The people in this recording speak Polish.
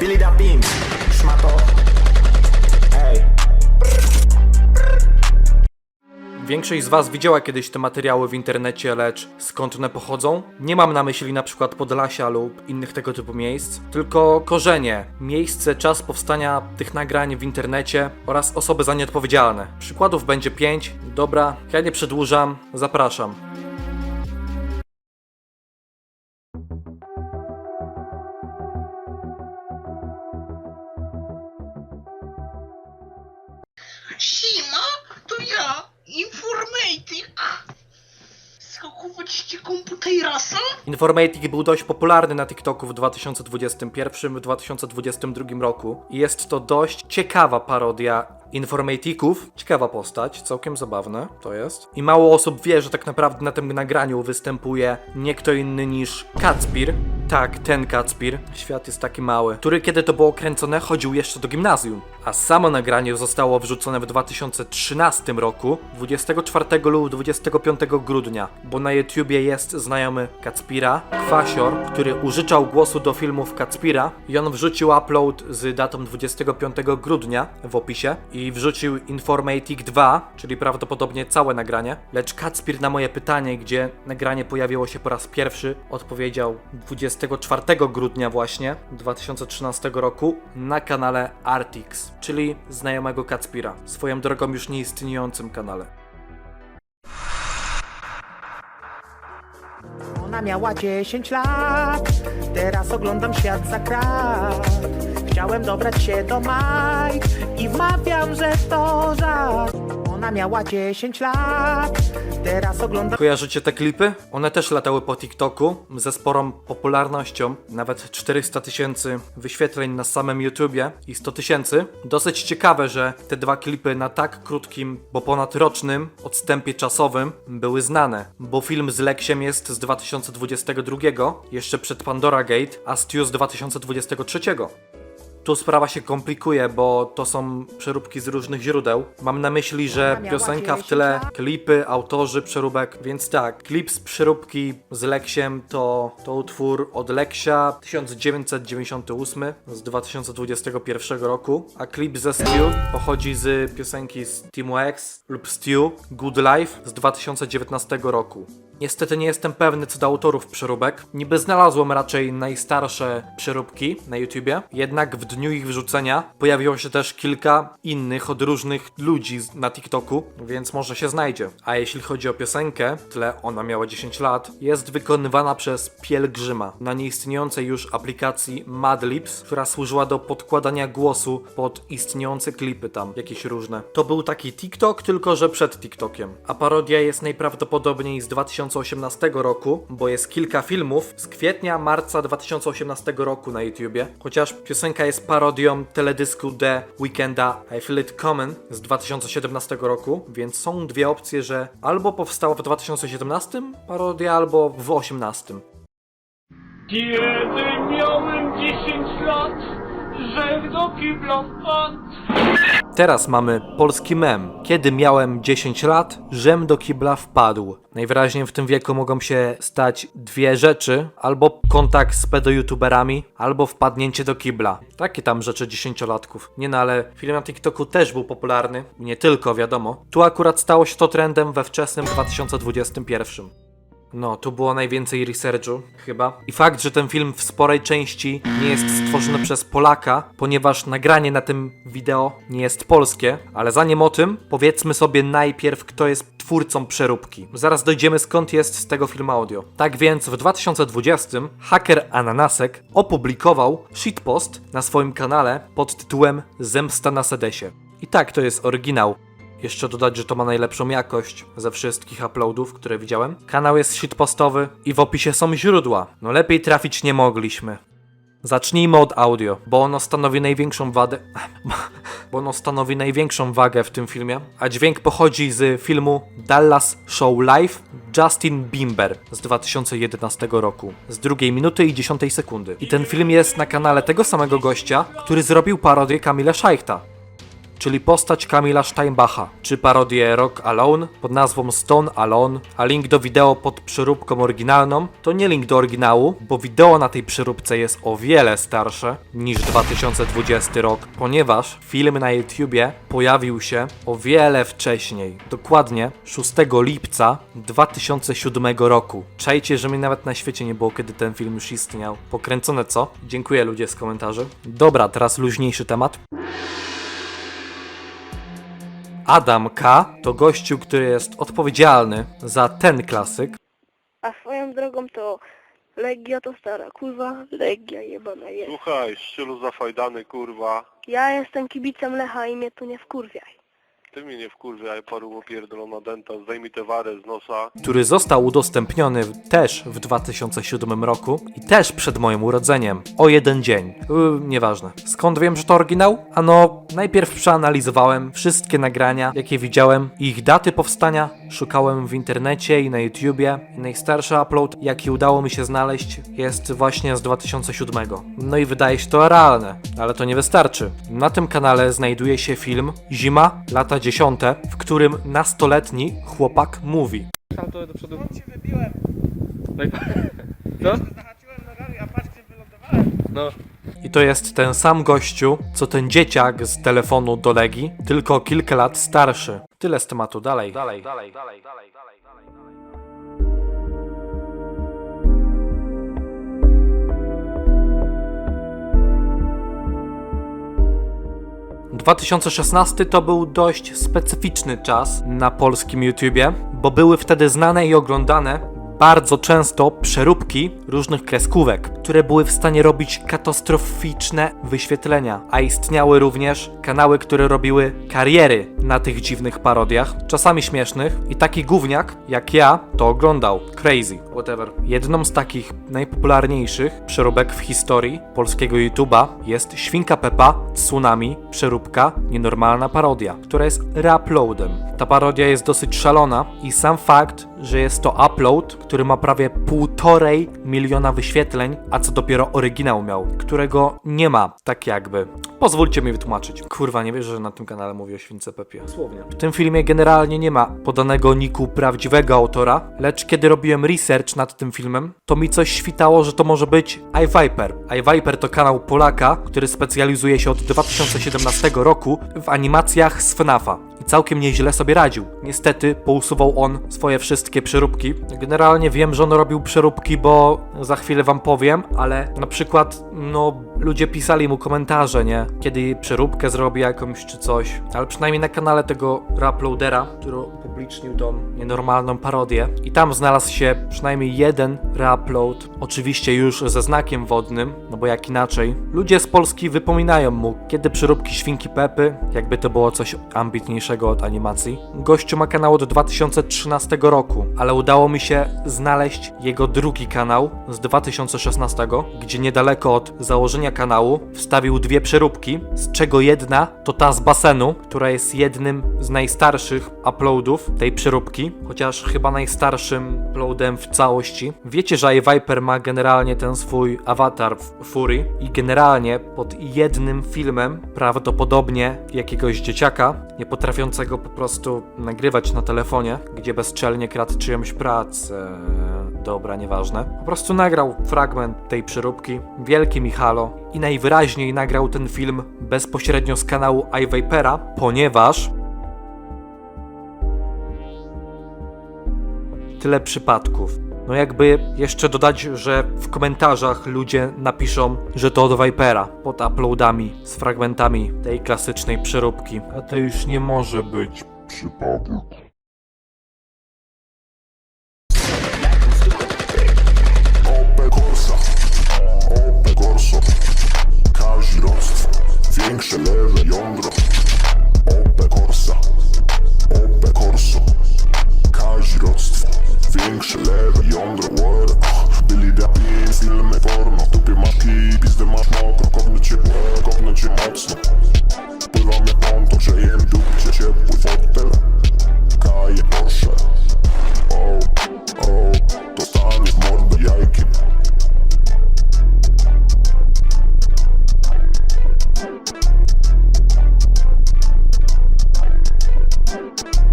Billy da Beam, szmato. Ej. Większość z Was widziała kiedyś te materiały w internecie, lecz skąd one pochodzą? Nie mam na myśli na przykład Podlasia lub innych tego typu miejsc, tylko korzenie, miejsce, czas powstania tych nagrań w internecie oraz osoby za nie odpowiedzialne. Przykładów będzie 5. Dobra, ja nie przedłużam, zapraszam. Sima, to ja, informatyk. Skakuwać komputerasa? Informatik był dość popularny na TikToku w 2021-2022 roku i jest to dość ciekawa parodia informatików. Ciekawa postać, całkiem zabawne to jest. I mało osób wie, że tak naprawdę na tym nagraniu występuje nie kto inny niż Kacpir. Tak, ten Kacpir. Świat jest taki mały. Który kiedy to było kręcone chodził jeszcze do gimnazjum. A samo nagranie zostało wrzucone w 2013 roku, 24 lub 25 grudnia, bo na YouTubie jest znajomy Kacpira, Kwasior, który użyczał głosu do filmów Kacpira i on wrzucił upload z datą 25 grudnia w opisie wrzucił Informatic 2, czyli prawdopodobnie całe nagranie, lecz Kacpir na moje pytanie, gdzie nagranie pojawiło się po raz pierwszy, odpowiedział 24 grudnia właśnie 2013 roku na kanale Artix, czyli znajomego Kacpira, swoją drogą już nieistniejącym kanale. Miała 10 lat, teraz oglądam świat za krat. Chciałem dobrać się do Mike i wmawiam, że to żart. Ona miała 10 lat, teraz oglądam Kojarzycie te klipy? One też latały po TikToku ze sporą popularnością, nawet 400 tysięcy wyświetleń na samym YouTubie i 100 tysięcy. Dosyć ciekawe, że te dwa klipy na tak krótkim, bo ponad rocznym odstępie czasowym były znane, bo film z Leksiem jest z 2022, jeszcze przed Pandora Gate, a Stu z 2023. Tu sprawa się komplikuje, bo to są przeróbki z różnych źródeł. Mam na myśli, że piosenka w tle, klipy, autorzy przeróbek, więc tak, klip z przeróbki z Leksiem to, to utwór od Leksia 1998 z 2021 roku, a klip ze Stu pochodzi z piosenki z Team X lub Stu Good Life z 2019 roku. Niestety nie jestem pewny co do autorów przeróbek. Niby znalazłem raczej najstarsze przeróbki na YouTubie, jednak w dniu ich wrzucenia pojawiło się też kilka innych od różnych ludzi na TikToku, więc może się znajdzie. A jeśli chodzi o piosenkę, w tle ona miała 10 lat, jest wykonywana przez Pielgrzyma na nieistniejącej już aplikacji Madlips, która służyła do podkładania głosu pod istniejące klipy tam, jakieś różne. To był taki TikTok, tylko że przed TikTokiem. A parodia jest najprawdopodobniej z 2018 roku, bo jest kilka filmów z kwietnia, marca 2018 roku na YouTubie. Chociaż piosenka jest parodią teledysku The Weekenda I Feel It Common z 2017 roku, więc są dwie opcje, że albo powstała w 2017 parodia, albo w 2018. Kiedy miałem 10 lat, że do kibla wpadł. Teraz mamy polski mem. Kiedy miałem 10 lat, żem do kibla wpadł. Najwyraźniej w tym wieku mogą się stać dwie rzeczy: albo kontakt z pedo-youtuberami, albo wpadnięcie do kibla. Takie tam rzeczy dziesięciolatków. Nie no, ale film na TikToku też był popularny. Nie tylko, wiadomo. Tu akurat stało się to trendem we wczesnym 2021. No, tu było najwięcej researchu, chyba. I fakt, że ten film w sporej części nie jest stworzony przez Polaka, ponieważ nagranie na tym wideo nie jest polskie, ale zanim o tym, powiedzmy sobie najpierw, kto jest twórcą przeróbki. Zaraz dojdziemy skąd jest z tego film audio. Tak więc w 2020 haker Ananasek opublikował shitpost na swoim kanale pod tytułem Zemsta na Sedesie. I tak, to jest oryginał. Jeszcze dodać, że to ma najlepszą jakość ze wszystkich uploadów, które widziałem. Kanał jest shitpostowy i w opisie są źródła. No lepiej trafić nie mogliśmy. Zacznijmy od audio, bo ono stanowi największą wadę. Bo ono stanowi największą wagę w tym filmie, a dźwięk pochodzi z filmu Dallas Show Live Justin Bieber z 2011 roku, z drugiej minuty i 10 sekundy. I ten film jest na kanale tego samego gościa, który zrobił parodię Kamila Szajchta. Czyli postać Kamila Steinbacha, czy parodię Rock Alone pod nazwą Stone Alone, a link do wideo pod przeróbką oryginalną to nie link do oryginału, bo wideo na tej przeróbce jest o wiele starsze niż 2020 rok, ponieważ film na YouTubie pojawił się o wiele wcześniej, dokładnie 6 lipca 2007 roku. Czajcie, że mi nawet na świecie nie było, kiedy ten film już istniał. Pokręcone co? Dziękuję ludzie z komentarzy. Dobra, teraz luźniejszy temat. Adam K. to gościu, który jest odpowiedzialny za ten klasyk. A swoją drogą to Legia to stara kurwa, Legia jebana jest. Słuchaj, szczylu zafajdany, kurwa. Ja jestem kibicem Lecha i mnie tu nie wkurwiaj. Ty mnie nie paru denta, zdejmij tę warę z nosa. który został udostępniony też w 2007 roku i też przed moim urodzeniem, o jeden dzień. Yy, nieważne. Skąd wiem, że to oryginał? Ano, najpierw przeanalizowałem wszystkie nagrania, jakie widziałem ich daty powstania. Szukałem w internecie i na YouTubie. Najstarszy upload, jaki udało mi się znaleźć, jest właśnie z 2007. No i wydaje się to realne, ale to nie wystarczy. Na tym kanale znajduje się film Zima, lata 10, w którym nastoletni chłopak mówi. Salto do przodu. No i... Co? No. I to jest ten sam gościu, co ten dzieciak z telefonu do Legii, tylko kilka lat starszy. Tyle z tematu. Dalej, dalej, dalej, dalej, dalej, dalej. 2016 to był dość specyficzny czas na polskim YouTubie, bo były wtedy znane i oglądane bardzo często przeróbki różnych kreskówek, które były w stanie robić katastroficzne wyświetlenia, a istniały również kanały, które robiły kariery na tych dziwnych parodiach, czasami śmiesznych i taki gówniak jak ja to oglądał. Crazy, whatever. Jedną z takich najpopularniejszych przeróbek w historii polskiego YouTube'a jest Świnka Pepa Tsunami przeróbka Nienormalna parodia, która jest reuploadem. Ta parodia jest dosyć szalona i sam fakt, że jest to upload, który ma prawie półtorej miliona wyświetleń, a co dopiero oryginał miał, którego nie ma, tak jakby. Pozwólcie mi wytłumaczyć. Kurwa, nie wierzę, że na tym kanale mówię o śwince Pepie. W tym filmie generalnie nie ma podanego niku prawdziwego autora, lecz kiedy robiłem research nad tym filmem, to mi coś świtało, że to może być iViper. iViper to kanał Polaka, który specjalizuje się od 2017 roku w animacjach z FNAFa całkiem nieźle sobie radził. Niestety pousuwał on swoje wszystkie przeróbki. Generalnie wiem, że on robił przeróbki, bo za chwilę wam powiem, ale na przykład, no, ludzie pisali mu komentarze, nie? Kiedy przeróbkę zrobi jakąś czy coś, ale przynajmniej na kanale tego reuploadera, który upublicznił tą nienormalną parodię i tam znalazł się przynajmniej jeden reupload, oczywiście już ze znakiem wodnym, no bo jak inaczej. Ludzie z Polski wypominają mu, kiedy przeróbki Świnki Pepy, jakby to było coś ambitniejszego od animacji. Gościu ma kanał od 2013 roku, ale udało mi się znaleźć jego drugi kanał z 2016, gdzie niedaleko od założenia kanału wstawił dwie przeróbki, z czego jedna to ta z basenu, która jest jednym z najstarszych uploadów tej przeróbki, chociaż chyba najstarszym uploadem w całości. Wiecie, że iViper ma generalnie ten swój awatar w Fury i generalnie pod jednym filmem prawdopodobnie jakiegoś dzieciaka, nie potrafiącego po prostu nagrywać na telefonie, gdzie bezczelnie kradł czyjąś pracę. Dobra, nieważne. Po prostu nagrał fragment tej przeróbki, wielki Michalo, i najwyraźniej nagrał ten film bezpośrednio z kanału iVipera, ponieważ tyle przypadków. No jakby jeszcze dodać, że w komentarzach ludzie napiszą, że to od Vipera pod uploadami z fragmentami tej klasycznej przeróbki. A to już nie może być. Opel Alondra.